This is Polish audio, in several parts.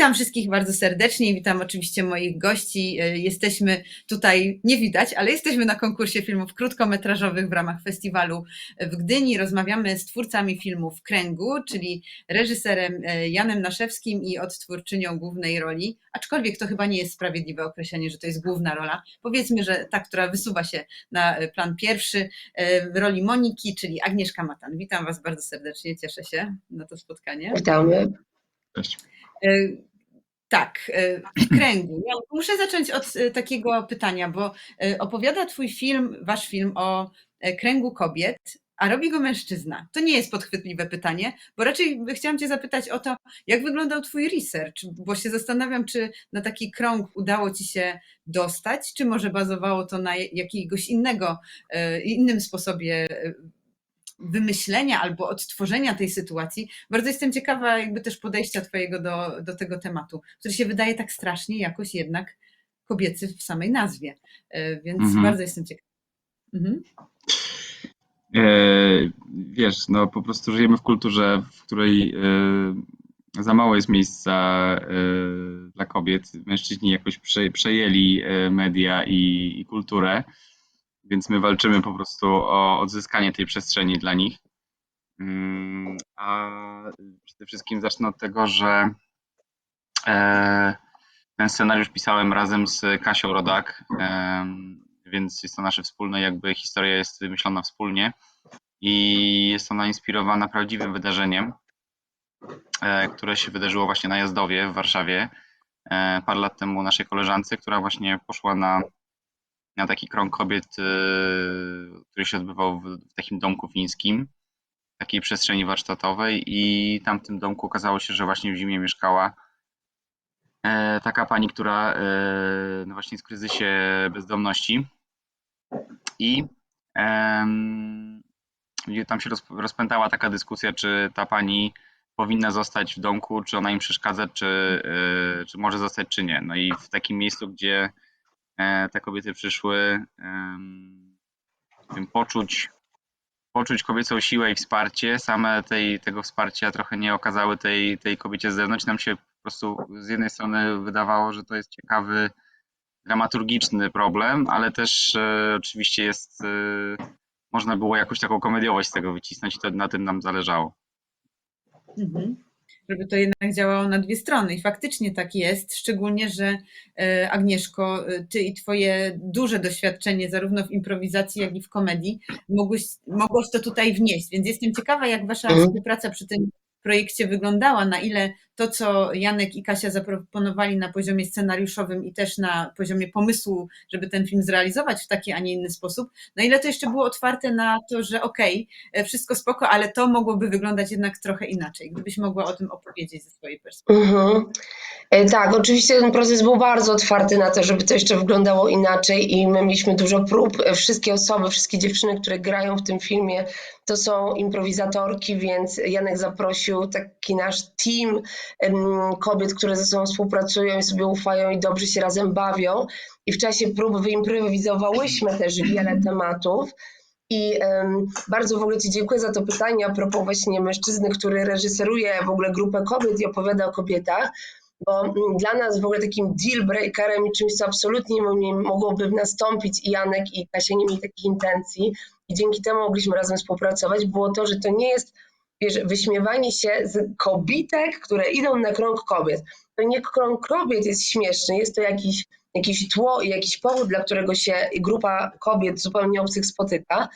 Witam wszystkich bardzo serdecznie, witam oczywiście moich gości. E, Jesteśmy tutaj, nie widać, ale jesteśmy na konkursie filmów krótkometrażowych w ramach festiwalu w Gdyni. Rozmawiamy z twórcami filmów Kręgu, czyli reżyserem e, Janem Naszewskim i odtwórczynią głównej roli, aczkolwiek to chyba nie jest sprawiedliwe określenie, że to jest główna rola. Powiedzmy, że ta, która wysuwa się na e, plan pierwszy w roli Moniki, czyli Agnieszka Matan. Witam Was bardzo serdecznie, cieszę się na to spotkanie. Witamy. Cześć. Tak, e, w kręgu. Ja muszę zacząć od e, takiego pytania, bo e, opowiada Twój film, Wasz film o kręgu kobiet, a robi go mężczyzna. To nie jest podchwytliwe pytanie, bo raczej chciałam Cię zapytać o to, jak wyglądał Twój research, bo się zastanawiam, czy na taki krąg udało Ci się dostać, czy może bazowało to na jakiegoś innego, innym sposobie wymyślenia albo odtworzenia tej sytuacji. Bardzo jestem ciekawa jakby też podejścia Twojego do, do tego tematu, który się wydaje tak strasznie jakoś jednak kobiecy w samej nazwie. E, Więc Mhm. bardzo jestem ciekawa. Mhm. E, wiesz, no po prostu żyjemy w kulturze, w której e, za mało jest miejsca e, dla kobiet. Mężczyźni jakoś prze, przejęli e, media i, i kulturę, więc my walczymy po prostu o odzyskanie tej przestrzeni dla nich. Mm, A przede wszystkim zacznę od tego, że e, ten scenariusz pisałem razem z Kasią Rodak, em, więc jest to nasze wspólne, jakby historia jest wymyślona wspólnie i jest ona inspirowana prawdziwym wydarzeniem, e, które się wydarzyło właśnie na Jazdowie w Warszawie e, parę lat temu naszej koleżance, która właśnie poszła na, na taki krąg kobiet, e, który się odbywał w, takim domku fińskim, takiej przestrzeni warsztatowej i tam w tym domku okazało się, że właśnie w zimie mieszkała e, taka pani, która e, no właśnie jest w kryzysie bezdomności i tam się roz, rozpętała taka dyskusja, czy ta pani powinna zostać w domku, czy ona im przeszkadza, czy, czy może zostać, czy nie. No i w takim miejscu, gdzie te kobiety przyszły, wiem, poczuć, poczuć kobiecą siłę i wsparcie, same tej, tego wsparcia trochę nie okazały tej, tej kobiecie z zewnątrz. Nam się po prostu z jednej strony wydawało, że to jest ciekawy, dramaturgiczny problem, ale też e, oczywiście jest, e, można było jakąś taką komediowość z tego wycisnąć i to na tym nam zależało. Mhm. Żeby to jednak działało na dwie strony. I faktycznie tak jest, szczególnie, że e, Agnieszko, e, ty i twoje duże doświadczenie zarówno w improwizacji, jak i w komedii mogłeś, mogłeś to tutaj wnieść. Więc jestem ciekawa, jak wasza Mhm. współpraca przy tym projekcie wyglądała, na ile to, co Janek i Kasia zaproponowali na poziomie scenariuszowym i też na poziomie pomysłu, żeby ten film zrealizować w taki, a nie inny sposób, na ile to jeszcze było otwarte na to, że okej, e, wszystko spoko, ale to mogłoby wyglądać jednak trochę inaczej. Gdybyś mogła o tym opowiedzieć ze swojej perspektywy. Mhm. E, Tak, oczywiście ten proces był bardzo otwarty na to, żeby to jeszcze wyglądało inaczej i my mieliśmy dużo prób. E, Wszystkie osoby, wszystkie dziewczyny, które grają w tym filmie, to są improwizatorki, więc Janek zaprosił taki nasz team kobiet, które ze sobą współpracują i sobie ufają i dobrze się razem bawią. I w czasie prób wyimprowizowałyśmy też wiele tematów. I em, bardzo w ogóle Ci dziękuję za to pytanie a propos właśnie mężczyzny, który reżyseruje w ogóle grupę kobiet i opowiada o kobietach, bo mm, dla nas w ogóle takim deal breakerem i czymś, co absolutnie nie mogłoby nastąpić i Janek i Kasia nie mieli takich intencji i dzięki temu mogliśmy razem współpracować, było to, że to nie jest wiesz, wyśmiewanie się z kobitek, które idą na krąg kobiet. To nie krąg kobiet jest śmieszny, jest to jakiś, jakieś tło i jakiś powód, dla którego się grupa kobiet zupełnie obcych spotyka,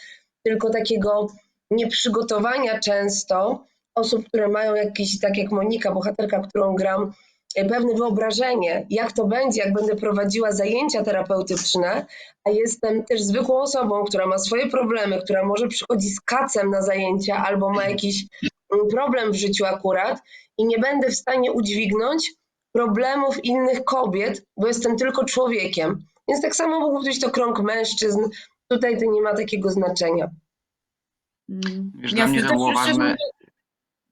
tylko takiego nieprzygotowania często osób, które mają jakieś, tak jak Monika, bohaterka, którą gram, pewne wyobrażenie, jak to będzie, jak będę prowadziła zajęcia terapeutyczne, a jestem też zwykłą osobą, która ma swoje problemy, która może przychodzi z kacem na zajęcia albo ma jakiś mm, problem w życiu akurat i nie będę w stanie udźwignąć problemów innych kobiet, bo jestem tylko człowiekiem. Więc tak samo mógł być to krąg mężczyzn. Tutaj to nie ma takiego znaczenia. Mm. Wiesz, dla mnie to było ważne,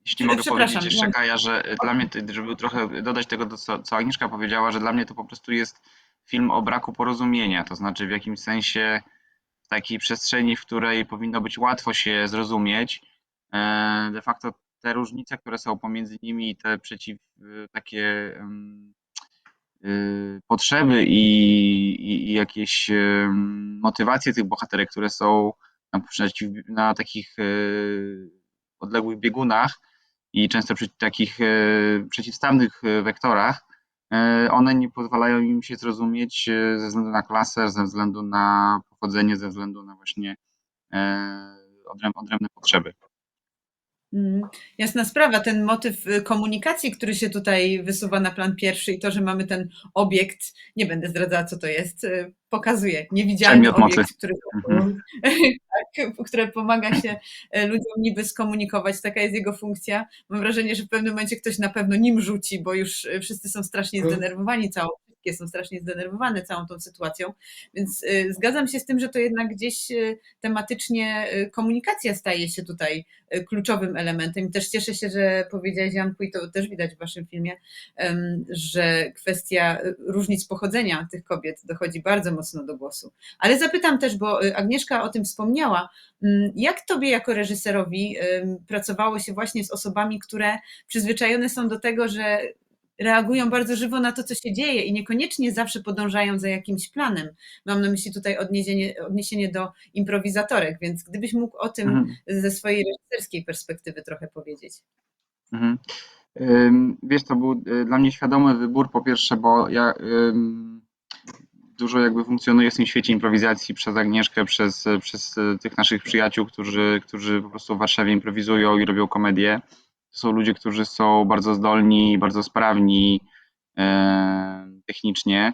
jeśli mogę powiedzieć jeszcze. Kaja, że dla mnie, żeby trochę dodać tego, co, co Agnieszka powiedziała, że dla mnie to po prostu jest film o braku porozumienia, to znaczy w jakimś sensie w takiej przestrzeni, w której powinno być łatwo się zrozumieć, e, de facto te różnice, które są pomiędzy nimi i te przeciw, y, takie potrzeby i, i, i jakieś motywacje tych bohaterek, które są na, przeciw, na takich odległych biegunach i często przy takich y, przeciwstawnych y, wektorach, y, one nie pozwalają im się zrozumieć ze względu na klasę, ze względu na pochodzenie, ze względu na właśnie e, odręb, odrębne potrzeby. Mm, Jasna sprawa, ten motyw y, komunikacji, który się tutaj wysuwa na plan pierwszy i to, że mamy ten obiekt, nie będę zdradzała co to jest, y, pokazuje niewidzialny Przedmiot mocy. obiekt, który, Mhm. tak, które pomaga się y, ludziom niby skomunikować, taka jest jego funkcja. Mam wrażenie, że w pewnym momencie ktoś na pewno nim rzuci, bo już wszyscy są strasznie Mhm. zdenerwowani całą wszystkie są strasznie zdenerwowane całą tą sytuacją, więc y, zgadzam się z tym, że to jednak gdzieś y, tematycznie y, komunikacja staje się tutaj kluczowym elementem. I też cieszę się, że powiedziałaś Janku, i to też widać w waszym filmie, że kwestia różnic pochodzenia tych kobiet dochodzi bardzo mocno do głosu. Ale zapytam też, bo Agnieszka o tym wspomniała, mm, jak tobie jako reżyserowi pracowało się właśnie z osobami, które przyzwyczajone są do tego, że reagują bardzo żywo na to, co się dzieje i niekoniecznie zawsze podążają za jakimś planem. Mam na myśli tutaj odniesienie, odniesienie do improwizatorek, więc gdybyś mógł o tym Mhm. ze swojej reżyserskiej perspektywy trochę powiedzieć. Mhm. Wiesz, to był y, dla mnie świadomy wybór, po pierwsze, bo ja dużo jakby funkcjonuję w tym świecie improwizacji przez Agnieszkę, przez, przez y, tych naszych przyjaciół, którzy, którzy po prostu w Warszawie improwizują i robią komedię. To są ludzie, którzy są bardzo zdolni, bardzo sprawni e, technicznie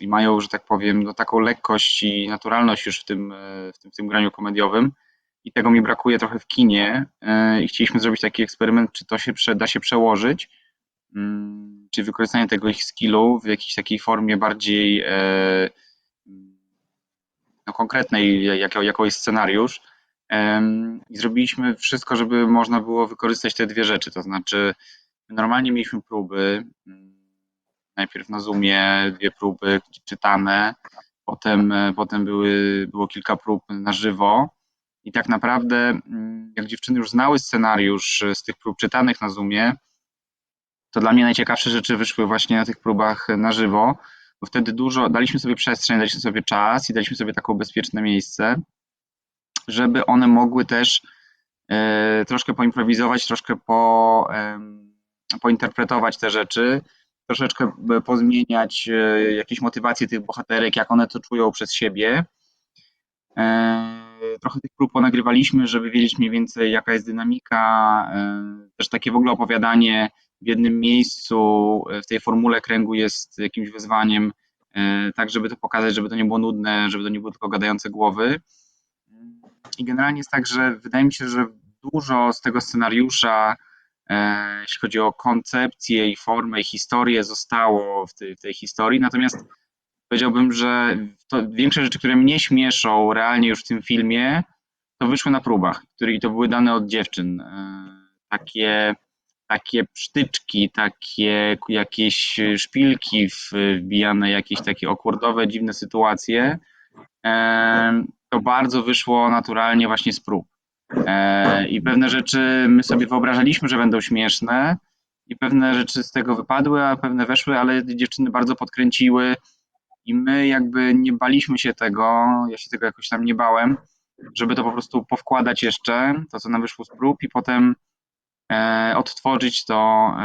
i mają, że tak powiem, no, taką lekkość i naturalność już w tym, e, w tym, w tym graniu komediowym i tego mi brakuje trochę w kinie e, i chcieliśmy zrobić taki eksperyment, czy to się da się przełożyć, mm, czy wykorzystanie tego ich skillu w jakiejś takiej formie bardziej no, konkretnej, jako, jaką jest scenariusz. I zrobiliśmy wszystko, żeby można było wykorzystać te dwie rzeczy, to znaczy normalnie mieliśmy próby, najpierw na Zoomie dwie próby czytane, potem, e, potem były, było kilka prób na żywo, i tak naprawdę, mm, jak dziewczyny już znały scenariusz z tych prób czytanych na Zoomie, to dla mnie najciekawsze rzeczy wyszły właśnie na tych próbach na żywo, bo wtedy dużo daliśmy sobie przestrzeń, daliśmy sobie czas i daliśmy sobie taką bezpieczne miejsce, żeby one mogły też e, troszkę poimprowizować, troszkę po, em, pointerpretować te rzeczy, troszeczkę e, pozmieniać e, jakieś motywacje tych bohaterek, jak one to czują przez siebie. E, Trochę tych prób ponagrywaliśmy, żeby wiedzieć mniej więcej jaka jest dynamika, e, też takie w ogóle opowiadanie w jednym miejscu e, w tej formule kręgu jest jakimś wyzwaniem, e, tak żeby to pokazać, żeby to nie było nudne, żeby to nie były tylko gadające głowy. I generalnie jest tak, że wydaje mi się, że dużo z tego scenariusza, e, jeśli chodzi o koncepcję i formę i historię, zostało w tej, w tej historii. Natomiast powiedziałbym, że to większe rzeczy, które mnie śmieszą realnie już w tym filmie, to wyszły na próbach, które to były dane od dziewczyn. E, Takie, takie sztyczki, takie jakieś szpilki wbijane, jakieś takie okwordowe, dziwne sytuacje. To bardzo wyszło naturalnie właśnie z prób. E, I pewne rzeczy my sobie wyobrażaliśmy, że będą śmieszne, i pewne rzeczy z tego wypadły, a pewne weszły, ale dziewczyny bardzo podkręciły i my jakby nie baliśmy się tego, ja się tego jakoś tam nie bałem, żeby to po prostu powkładać jeszcze, to co nam wyszło z prób i potem e, odtworzyć to e,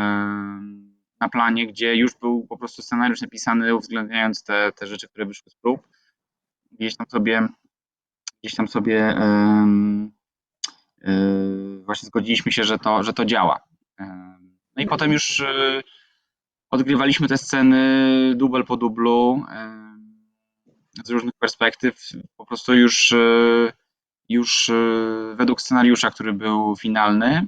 na planie, gdzie już był po prostu scenariusz napisany, uwzględniając te, te rzeczy, które wyszły z prób. Gdzieś tam sobie, gdzieś tam sobie e, właśnie zgodziliśmy się, że to, że to działa. No i potem już e, odgrywaliśmy te sceny dubel po dublu z różnych perspektyw, po prostu już, e, już według scenariusza, który był finalny.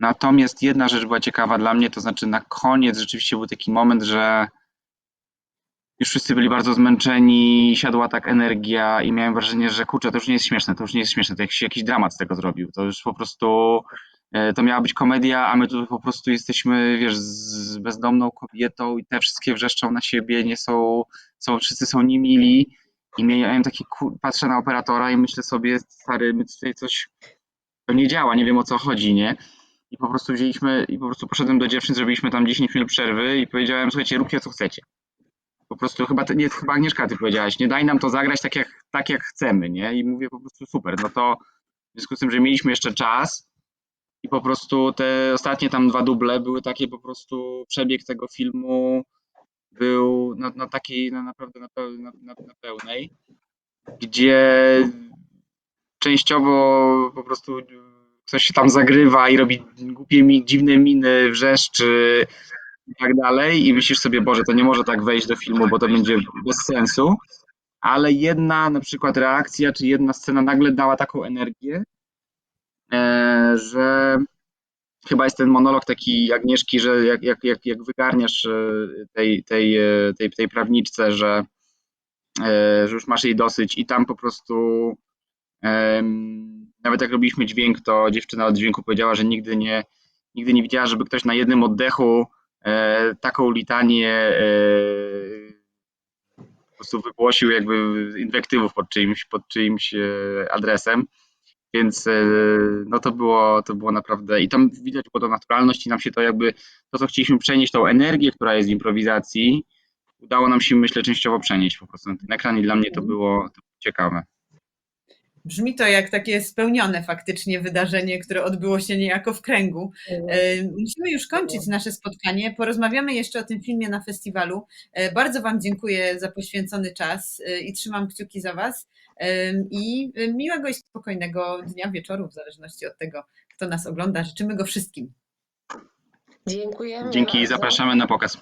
Natomiast jedna rzecz była ciekawa dla mnie, to znaczy na koniec rzeczywiście był taki moment, że już wszyscy byli bardzo zmęczeni, siadła tak energia i miałem wrażenie, że kurczę, to już nie jest śmieszne, to już nie jest śmieszne, to jakiś, jakiś dramat z tego zrobił. To już po prostu, e, to miała być komedia, a my tu po prostu jesteśmy, wiesz, z bezdomną kobietą i te wszystkie wrzeszczą na siebie, nie są, są wszyscy są niemili i miałem takie, kur- patrzę na operatora i myślę sobie, stary, my tutaj coś, to nie działa, nie wiem o co chodzi, nie? I po prostu wzięliśmy, i po prostu poszedłem do dziewczyn, zrobiliśmy tam 10 minut przerwy i powiedziałem, słuchajcie, róbcie co chcecie. Po prostu chyba, nie, chyba Agnieszka, ty powiedziałaś, nie daj nam to zagrać tak jak, tak jak chcemy, nie? I mówię po prostu super, no to w związku z tym, że mieliśmy jeszcze czas i po prostu te ostatnie tam dwa duble były takie po prostu, przebieg tego filmu był na, na takiej, na, naprawdę na, na, na, pełnej, gdzie częściowo po prostu ktoś się tam zagrywa i robi głupie, dziwne miny, wrzeszczy i tak dalej i myślisz sobie, Boże, to nie może tak wejść do filmu, bo to będzie bez sensu, ale jedna na przykład reakcja, czy jedna scena nagle dała taką energię, e, że chyba jest ten monolog taki Agnieszki, że jak, jak, jak, jak wygarniasz e, tej, tej, e, tej, tej prawniczce, że, że już masz jej dosyć i tam po prostu nawet jak robiliśmy dźwięk, to dziewczyna od dźwięku powiedziała, że nigdy nie, nigdy nie widziała, żeby ktoś na jednym oddechu taką litanię e, po prostu wygłosił jakby inwektywów pod czyimś, pod czyimś e, adresem. Więc e, no to było, to było naprawdę i tam widać było to naturalność i nam się to jakby, to co chcieliśmy przenieść, tą energię, która jest w improwizacji, udało nam się myślę częściowo przenieść po prostu na ten ekran i dla mnie to było, to było ciekawe. Brzmi to jak takie spełnione faktycznie wydarzenie, które odbyło się niejako w kręgu. E, Musimy już kończyć nasze spotkanie. Porozmawiamy jeszcze o tym filmie na festiwalu. E, Bardzo Wam dziękuję za poświęcony czas e, i trzymam kciuki za Was. I miłego i spokojnego dnia, wieczoru, w zależności od tego, kto nas ogląda. Życzymy go wszystkim. Dziękujemy Dzięki i zapraszamy na pokaz.